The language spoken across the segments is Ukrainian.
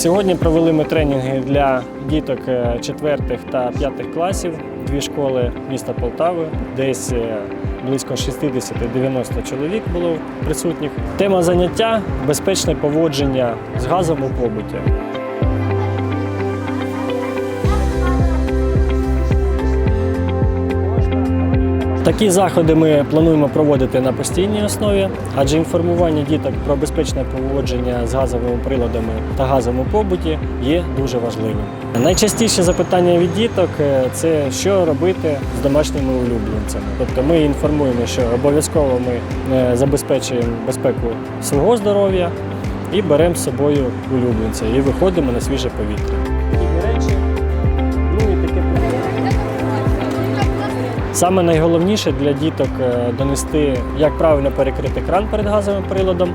Сьогодні провели ми тренінги для діток 4 та 5 класів, дві школи міста Полтави. Десь е, близько 60-90 чоловік було присутніх. Тема заняття безпечне поводження з газом у побуті. Такі заходи ми плануємо проводити на постійній основі, адже інформування діток про безпечне поводження з газовими приладами та газом у побуті є дуже важливим. Найчастіше запитання від діток е, це що робити з домашніми улюбленцями. Тобто ми інформуємо, що обов'язково ми е, забезпечуємо безпеку свого здоров'я і беремо з собою улюбленця і виходимо на свіже повітря. Саме найголовніше для діток е, донести, як правильно перекрити кран перед газовим приладом,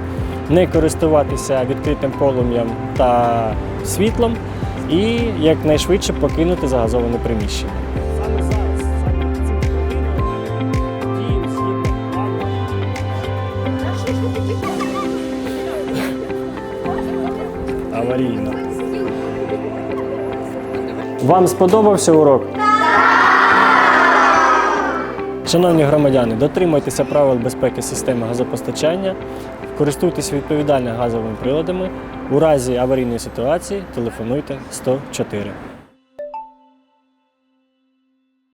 не користуватися відкритим полум'ям та світлом і якнайшвидше покинути загазоване приміщення. Аварійно. Вам сподобався урок? Шановні громадяни, дотримуйтеся правил безпеки системи газопостачання, користуйтесь відповідально газовими приладами. У разі аварійної ситуації телефонуйте 104.